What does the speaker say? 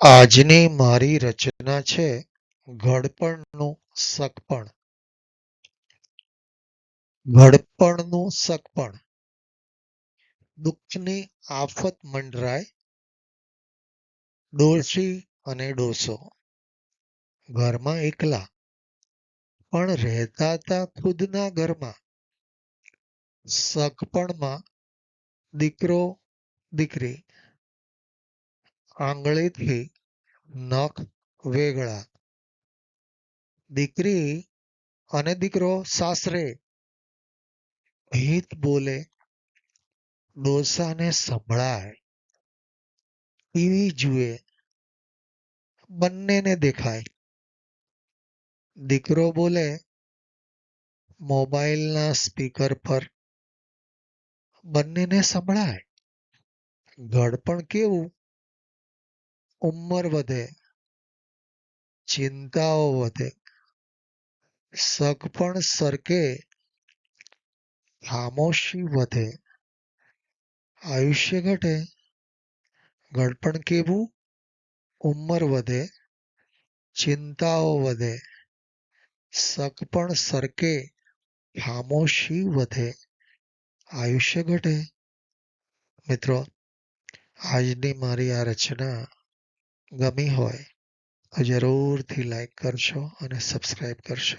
આજની મારી રચના છે ઘડપણનું સગપણ. ઘડપણનું સગપણ. દુઃખની આફત મંડરાય ડોશી અને ડોસો ઘરમાં એકલા, પણ રહેતા તા ખુદના ઘરમાં સગપણમાં દીકરો, દીકરી આંગળીથી નખ વેગળા. દીકરી અને દીકરો સાસરે. હિત બોલે, ડોસાને સંભળાય. ટીવી જુએ. બંનેને દેખાય. દીકરો બોલે, મોબાઈલના સ્પીકર પર. બંનેને સંભળાય. ઘડપણ કેવું? ઉંમર વધે, ચિંતાઓ વધે સગપણ સરકે, ખામોશી વધે. આયુષ્ય ઘટે ગળપણ કેવું? ઉંમર વધે, ચિંતાઓ વધે સગપણ સરકે, ખામોશી વધે. આયુષ્ય ઘટે. મિત્રો, આજની મારી આ રચના ગમી હોય તો જરૂરથી લાઈક કરશો અને સબસ્ક્રાઈબ કરશો